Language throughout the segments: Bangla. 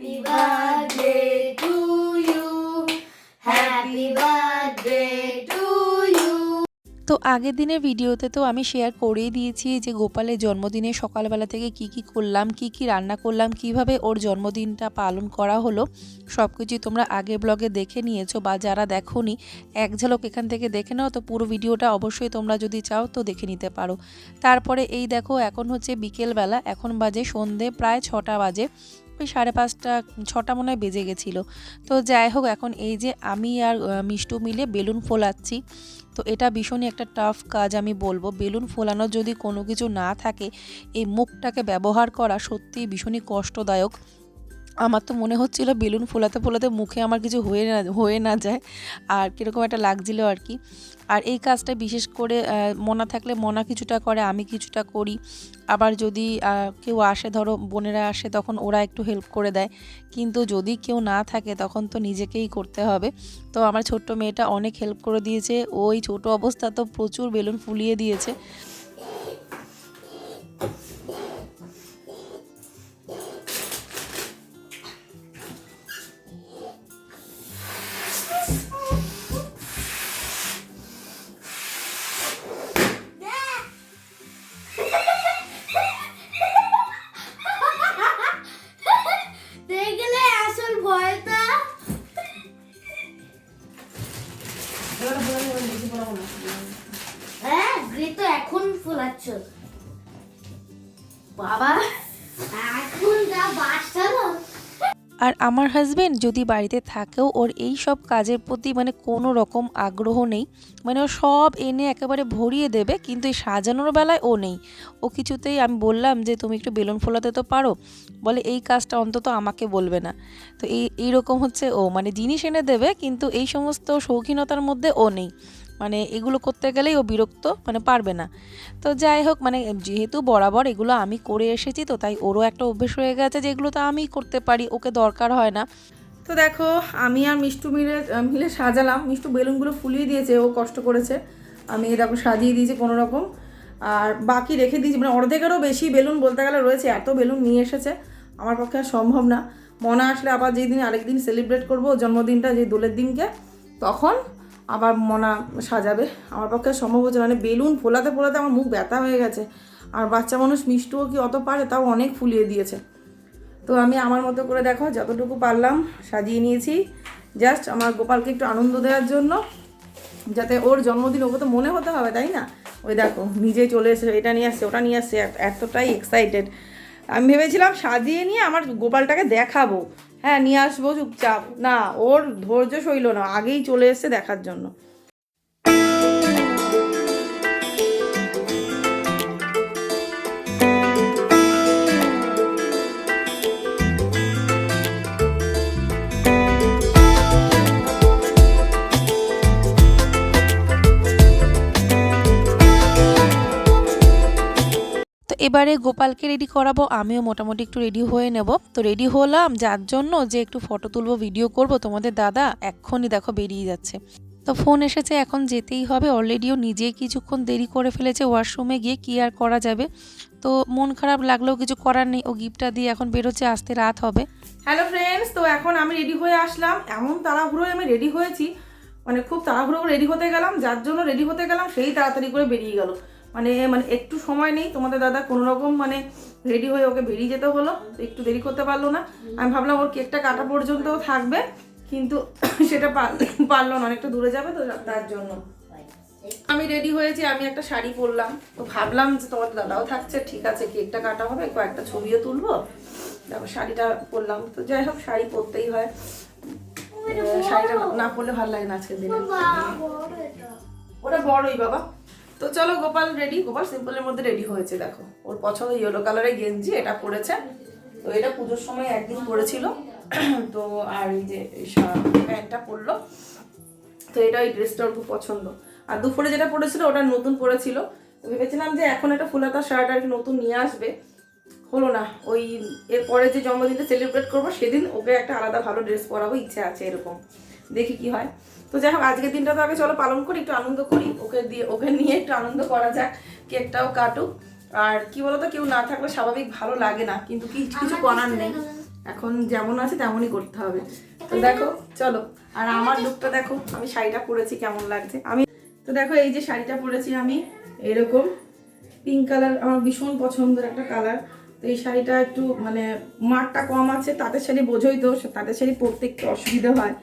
Happy birthday to you. Happy birthday to. তো আগের দিনের ভিডিওতে তো আমি শেয়ার করেই দিয়েছি যে গোপালের জন্মদিনে সকালবেলা থেকে কি কি করলাম, কি কি রান্না করলাম, কীভাবে ওর জন্মদিনটা পালন করা হলো সব কিছুই তোমরা আগের ব্লগে দেখে নিয়েছো বা যারা দেখোনি, এক ঝলক এখান থেকে দেখে নাও, তো পুরো ভিডিওটা অবশ্যই তোমরা যদি চাও তো দেখে নিতে পারো তারপরে এই দেখো, এখন হচ্ছে বিকেলবেলা, এখন বাজে সন্ধে প্রায় ছটা বাজে ওই সাড়ে পাঁচটা, ছটা মনে হয় বেজে গেছিল। তো যাই হোক, এখন এই যে আমি আর মিষ্টু মিলে বেলুন ফোলাচ্ছি। তো এটা ভীষণই একটা টাফ কাজ আমি বলব। বেলুন ফোলানোর যদি কোনো কিছু না থাকে, এই মুখটাকে ব্যবহার করা সত্যিই ভীষণই কষ্টদায়ক। আমার তো মনে হচ্ছিল বেলুন ফোলাতে ফোলাতে মুখে আমার কিছু হয়ে না হয়ে না যায়। আর কীরকম একটা লাগছিল আর কি। আর এই কাজটা বিশেষ করে মনা থাকলে মনা কিছুটা করে, আমি কিছুটা করি। আবার যদি কেউ আসে, ধরো বোনেরা আসে, তখন ওরা একটু হেল্প করে দেয়। কিন্তু যদি কেউ না থাকে, তখন তো নিজেকেই করতে হবে। তো আমার ছোট্ট মেয়েটা অনেক হেল্প করে দিয়েছে। ওই ছোট অবস্থা তো প্রচুর বেলুন ফুলিয়ে দিয়েছে। হ্যাঁ এখন ফোলাচ্ছ। বাবা, এখন যা বাসটা না আর আমার হাজবেন্ড যদি বাড়িতে থাকেও ওর এই সব কাজের প্রতি মানে কোনো রকম আগ্রহ নেই মানে ও সব এনে একেবারে ভরিয়ে দেবে, কিন্তু এই সাজানোর বেলায় ও নেই। ও কিছুতেই আমি বললাম যে, তুমি একটু বেলুন ফোলাতে তো পারো। বলে, এই কাজটা অন্তত আমাকে বলবে না। তো এই, এইরকম হচ্ছে ও মানে জিনিস এনে দেবে, কিন্তু এই সমস্ত শৌখিনতার মধ্যে ও নেই। মানে এগুলো করতে গেলেই ও বিরক্ত মানে পারবে না। তো যাই হোক মানে যেহেতু বরাবর এগুলো আমি করে এসেছি, তো তাই ওরও একটা অভ্যেস হয়ে গেছে যে এগুলো তো আমিই করতে পারি, ওকে দরকার হয় না। তো দেখো, আমি আর মিষ্টু মিলে মিলে সাজালাম। মিষ্টু বেলুনগুলো ফুলিয়ে দিয়েছে, ও কষ্ট করেছে। আমি দেখো সাজিয়ে দিয়েছি কোনো রকম আর বাকি রেখে দিয়েছি মানে অর্ধেকেরও বেশি বেলুন বলতে গেলে রয়েছে, এত বেলুন নিয়ে এসেছে। আমার পক্ষে আর সম্ভব না। মনে আসলে আবার যেই দিন আরেকদিন সেলিব্রেট করব জন্মদিনটা যে দোলের দিনকে, তখন আবার মনা সাজাবে। আমার পক্ষে সম্ভব হচ্ছে মানে বেলুন ফোলাতে ফোলাতে আমার মুখ ব্যথা হয়ে গেছে। আর বাচ্চা মানুষ মিষ্টুও কি অত পারে, তাও অনেক ফুলিয়ে দিয়েছে। তো আমি আমার মতো করে দেখো, যতটুকু পারলাম সাজিয়ে নিয়েছি। জাস্ট আমার গোপালকে একটু আনন্দ দেওয়ার জন্য। যাতে ওর জন্মদিন, ওকে তো মনে হতে হবে, তাই না? ওই দেখো, নিজে চলে এসে এটা নিয়ে আসছে, ওটা নিয়ে আসছে এতটাই এক্সাইটেড আমি ভেবেছিলাম সাজিয়ে নিয়ে আমার গোপালটাকে দেখাবো। হ্যাঁ নিয়ে আসব চুপচাপ। না ওর ধৈর্য সইল না আগেই চলে এসছে দেখার জন্য। এবারে গোপালকে রেডি করাবো, আমিও মোটামুটি একটু রেডি হয়ে নেব। তো রেডি হলাম, যার জন্য যে একটু ফটো তুলবো ভিডিও করব, তোমাদের দাদা এক্ষুনি দেখো বেরিয়ে যাচ্ছে। তো ফোন এসেছে, এখন যেতেই হবে। অলরেডিও নিজেই কিছুক্ষণ দেরি করে ফেলেছে ওয়াশরুমে গিয়ে কি আর করা যাবে। তো মন খারাপ লাগলেও কিছু করার নেই, ও গিফটটা দিয়ে এখন বেরোচ্ছে, আসতে রাত হবে। হ্যালো ফ্রেন্ডস তো এখন আমি রেডি হয়ে আসলাম। এমন তাড়াহুড়োয় আমি রেডি হয়েছি মানে খুব তাড়াহুড়ো রেডি হতে গেলাম, যার জন্য রেডি হতে গেলাম, সেই তাড়াতাড়ি করে বেরিয়ে গেল। মানে মানে একটু সময় নেই। তোমাদের দাদা কোনো রকম মানে রেডি হয়ে ওকে বেরিয়ে যেতে হলো। একটু দেরি করতে পারল না। আমি ভাবলাম ওর কেকটা কাটা পর্যন্তও থাকবে কিন্তু সেটা পারল না অনেকটা দূরে যাবে তো তার জন্য। আমি রেডি হয়েছি আমি একটা শাড়ি পরলাম। তো ভাবলাম যে তোমার দাদাও থাকছে ঠিক আছে কেকটা কাটা হবে কয়েকটা ছবিও তুলবো। তারপর শাড়িটা পরলাম। তো যাই হোক শাড়ি পরতেই হয়। শাড়িটা না পরলে ভালো লাগে না আজকের দিনে। ওটা বড়ই বাবা। তো চলো গোপাল রেডি গোপাল সিম্পলের মধ্যে রেডি হয়েছে, দেখো। ওর পছন্দ ইয়েলো কালারের গেঞ্জি, এটা পরেছে। তো এটা পুজোর সময় একদিন পরেছিল। তো আর এই যে প্যান্টটা পরলো। তো এটা ওই ড্রেসটা ওর খুব পছন্দ। আর দুপুরে যেটা পরেছিল, ওটা নতুন পরেছিল। তো ভেবেছিলাম যে এখন একটা ফুলাতা শার্ট আর নতুন নিয়ে আসবে। হলো না। ওই এরপরে যে জন্মদিনটা সেলিব্রেট করব, সেদিন ওকে একটা আলাদা ভালো ড্রেস পরাবো, ইচ্ছে আছে এরকম। দেখি কি হয়। তো যাই হোক আজকের দিনটা তো আগে চলো পালন করি একটু আনন্দ করি। ওকে দিয়ে ওকে নিয়ে একটু আনন্দ করা যাক কেকটাও কাটুক। আর কি বলতো কেউ না থাকলে স্বাভাবিক ভালো লাগে না কিন্তু কিছু কিছু করার নেই। এখন যেমন আছে তেমনই করতে হবে। তো দেখো চলো। আর আমার লুকটা দেখো আমি শাড়িটা পরেছি কেমন লাগছে। আমি তো দেখো এই যে শাড়িটা পরেছি আমি এরকম। পিঙ্ক কালার আমার ভীষণ পছন্দের একটা কালার তো এই শাড়িটা একটু মানে মারটা কম আছে তাঁতের শাড়ি বোঝোই তো তাঁতের শাড়ি পরতে একটু অসুবিধা হয়।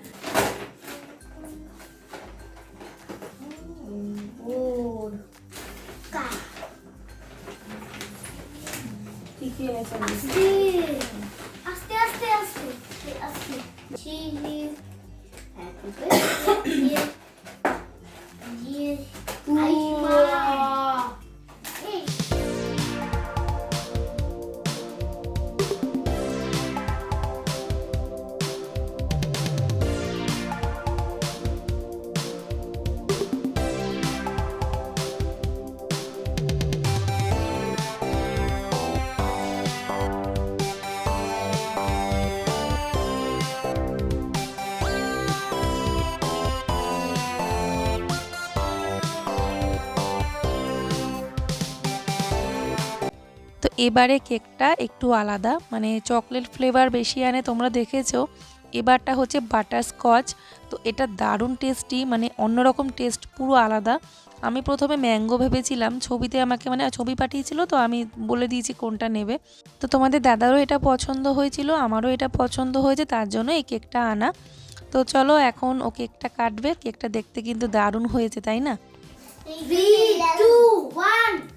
তো এবারে কেকটা একটু আলাদা মানে চকলেট ফ্লেভার বেশি আনে তোমরা দেখেছ। এবারটা হচ্ছে বাটার স্কচ তো এটা দারুণ টেস্টি মানে অন্যরকম টেস্ট পুরো আলাদা। আমি প্রথমে ম্যাঙ্গো ভেবেছিলাম ছবিতে আমাকে মানে ছবি পাঠিয়েছিল তো আমি বলে দিয়েছি কোনটা নেবে। তো তোমাদের দাদারও এটা পছন্দ হয়েছিল আমারও এটা পছন্দ হয়েছে তার জন্য এই কেকটা আনা। তো চলো এখন ও কেকটা কাটবে কেকটা দেখতে কিন্তু দারুণ হয়েছে তাই না? Three, two, one.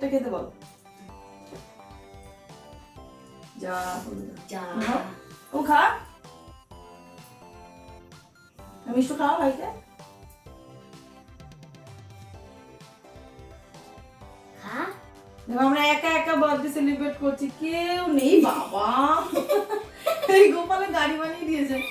কেকটা খেতে বল। যা। যা। ও খা। আমি খাও ভাইকে। হ্যাঁ আমরা একা একা বার্থডে সেলিব্রেট করছি কেউ নেই বাবা। এই গোপালে গাড়ি বানিয়ে দিয়েছে।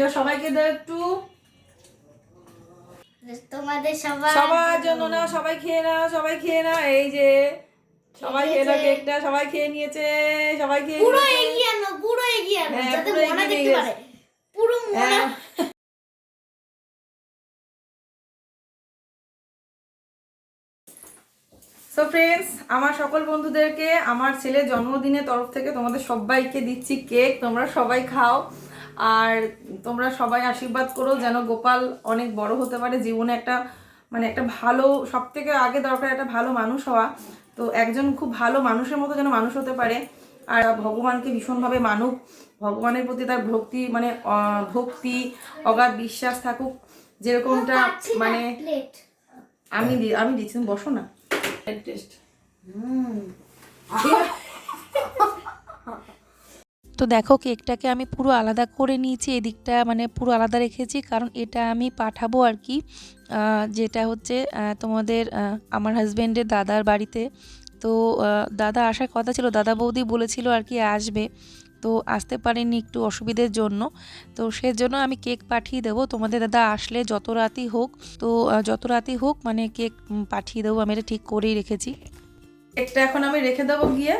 যে সবাইকে দাও একটু। তোমাদের সবার সবার জন্য না সবাই খেয়ে নাও সবাই খেয়ে নাও। এই যে সবাই খেয়ে নাও কেকটা সবাই খেয়ে নিয়েছে সবাই খেয়ে পুরো এগিয়ে আনো পুরো এগিয়ে আনো হ্যাঁ, যাতে মনে দেখতে পারে। পুরো মনে। সো ফ্রেন্ডস আমার সকল বন্ধুদেরকে আমার ছেলের জন্মদিনের তরফ থেকে তোমাদের সবাইকে দিচ্ছি কেক তোমরা সবাই খাও। আর তোমরা সবাই আশীর্বাদ করো যেন গোপাল অনেক বড় হতে পারে জীবনে একটা মানে একটা ভালো সব থেকে আগে দরকার একটা ভালো মানুষ হওয়া। তো একজন খুব ভালো মানুষের মতো যেন মানুষ হতে পারে। আর ভগবানকে ভীষণভাবে মানুক। ভগবানের প্রতি তার ভক্তি মানে ভক্তি অগাধ বিশ্বাস থাকুক। যেরকমটা মানে আমি দি- আমি দিচ্ছি বসো না। টেস্ট তো দেখো কেকটাকে আমি পুরো আলাদা করে নিয়েছি, এদিকটা মানে পুরো আলাদা রেখেছি, কারণ এটা আমি পাঠাবো আর কি। যেটা হচ্ছে তোমাদের আমার হাজব্যান্ডের দাদার বাড়িতে। তো দাদা আসার কথা ছিল, দাদা বৌদি বলেছিল আর কি আসবে। তো আসতে পারেনি একটু অসুবিধের জন্য। তো সেজন্য আমি কেক পাঠিয়ে দেবো। তোমাদের দাদা আসলে যত রাতই হোক, তো যত রাতই হোক মানে কেক পাঠিয়ে দেবো। আমি এটা ঠিক করেই রেখেছি। কেকটা এখন আমি রেখে দেবো গিয়ে।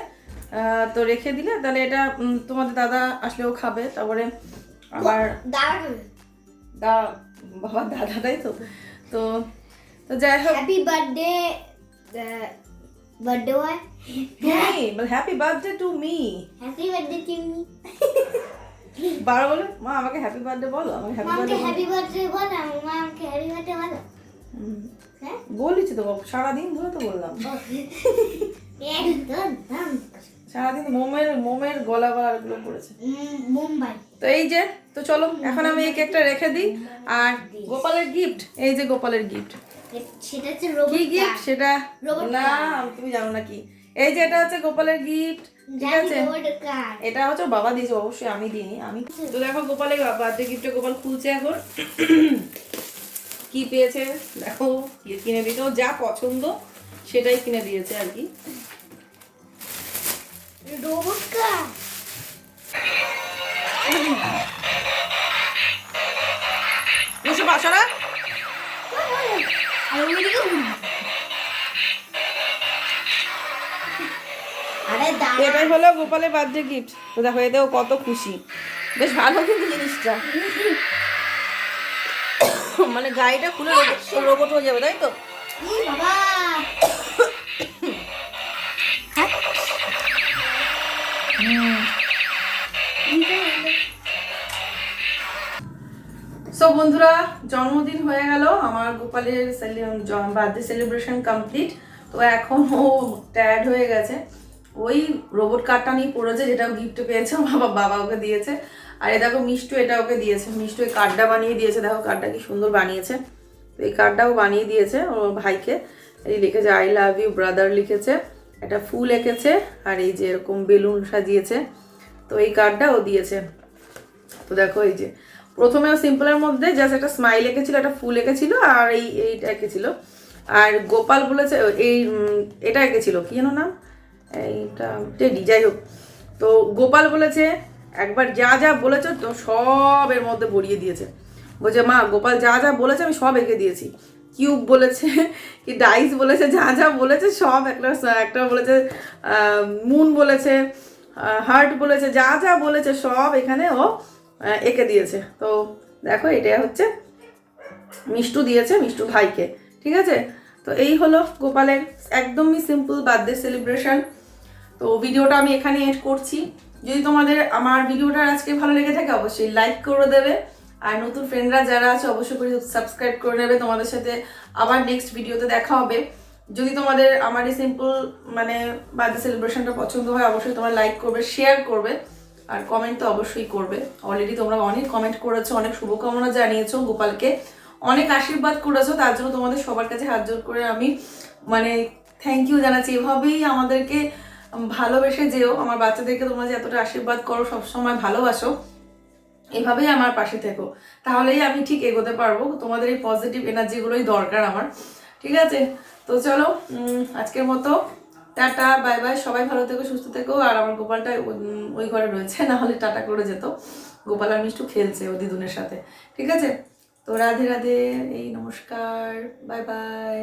তো রেখে দিলে তাহলে এটা তোমাদের দাদা আসলেও খাবে তারপরে আবার দা বাবা দাদা তাই তো। তো তো যাই হোক। হ্যাপি বার্থডে বার্থডে হয় তুমি happy birthday to me happy birthday তুমি বারো বলে মা আমাকে হ্যাপি বার্থডে বলো আমাকে হ্যাপি বার্থডে বল। আমি মামকে হ্যাপি বার্থডে বলো। হ্যাঁ? বলেছি তো সারাদিন ধরে তো বললাম। একদম। দাম সারাদিন মোমের মোমের গলা গলাগুলো পড়েছে। মুম্বাই। তো এই যে তো চলো এখন আমি এই কেকটা রেখে দিই। আর গোপালের গিফট এই যে গোপালের গিফট সেটা হচ্ছে কি গিফট সেটা? না তুমি জানো না কি। এই যে এটা হচ্ছে গোপালের গিফট ঠিক আছে? এটা হচ্ছে বাবা দিয়েছে অবশ্যই আমি দিইনি আমি তো দেখো গোপালের বার্থডে গিফটে গোপাল খুলছে এখন। কি পেয়েছে? দেখো কিনে দিয়েছে। ওর যা পছন্দ সেটাই কিনে দিয়েছে আর কি। বাসারা আর ওইদিকে ঘুরবি। আরে এটাই হলো গোপালের বার্থডে গিফট তো দেখো এতেও কত খুশি বেশ ভালো কিন্তু জিনিসটা মানে গাড়িটা খুলে রোবট হয়ে যাবে তাই তো বাবা সো বন্ধুরা, জন্মদিন হয়ে গেল। আমার গোপালের বার্থডে সেলিব্রেশন কমপ্লিট তো এখন ও ট্যাড হয়ে গেছে। ওই রোবট কার্ডটা নিয়ে পড়েছে, যেটা গিফট পেয়েছে বাবা বাবা ওকে দিয়েছে। আর এ দেখো, মিষ্টু এটা ওকে দিয়েছে। মিষ্টু এই কার্ডটা বানিয়ে দিয়েছে। দেখো কার্ডটা কি সুন্দর বানিয়েছে। তো এই কার্ডটাও বানিয়ে দিয়েছে, ওর ভাইকে। এই লিখেছে আই লাভ ইউ ব্রাদার লিখেছে। একটা ফুল এঁকেছে আর এই যে এরকম বেলুন সাজিয়েছে। তো এই কার্ডটা ও দিয়েছে। তো দেখো এই যে, প্রথমে সিম্পলের মধ্যে জাস্ট একটা স্মাইল এঁকেছিল, একটা ফুল এঁকেছিল আর এই, এইটা এঁকেছিল। আর গোপাল বলেছে, এই এটা এঁকেছিল, কি যেন নাম? এইটা, টেডি, যাই হোক। তো গোপাল বলেছে, একবার যা যা বলেছ তো সব এর মধ্যে ভরিয়ে দিয়েছে। বলছে, মা, গোপাল যা যা বলেছে আমি সব এঁকে দিয়েছি। কিউব বলেছে, কি ডাইস বলেছে, যা যা বলেছে, সব একটা একটা বলেছে মুন বলেছে হার্ট বলেছে, যা যা বলেছে, সব এখানে ও এঁকে দিয়েছে। তো দেখো এটা হচ্ছে মিষ্টু দিয়েছে, মিষ্টু ভাইকে, ঠিক আছে? তো এই হলো গোপালের একদমই সিম্পল বার্থডে সেলিব্রেশন তো ভিডিওটা আমি এখানে এড করছি। যদি তোমাদের আমার ভিডিওটা আজকে ভালো লেগে থাকে, অবশ্যই লাইক করে দেবে। আর নতুন ফ্রেন্ডরা যারা আছে, অবশ্যই করে সাবস্ক্রাইব করে নেবে। তোমাদের সাথে আবার নেক্সট ভিডিওতে দেখা হবে। যদি তোমাদের আমার এই সিম্পল মানে বার্থডে সেলিব্রেশনটা পছন্দ হয়, অবশ্যই তোমরা লাইক করবে শেয়ার করবে। আর কমেন্ট তো অবশ্যই করবে। অলরেডি তোমরা অনেক কমেন্ট করেছ, অনেক শুভকামনা জানিয়েছো গোপালকে। অনেক আশীর্বাদ করেছ, তার জন্য তোমাদের সবার কাছে হাত জোর করে আমি মানে থ্যাংক ইউ জানাচ্ছি। এভাবেই আমাদেরকে ভালোবেসে যেও। আমার বাচ্চাদেরকে তোমরা যে এতটা আশীর্বাদ করো, সবসময় ভালোবাসো। এভাবেই আমার পাশে থেকো। তাহলেই আমি ঠিক এগোতে পারব। তোমাদের এই পজিটিভ এনার্জিগুলোই দরকার আমার। ঠিক আছে? তো চলো আজকের মতো। টাটা বাই বাই সবাই ভালো থেকো, সুস্থ থেকো। আর আমার গোপালটা ওই ঘরে রয়েছে, না হলে টাটা করে যেত। গোপাল আর মিষ্টু খেলছে ও দিদুনের সাথে। ঠিক আছে? তো রাধে রাধে। এই নমস্কার। Bye bye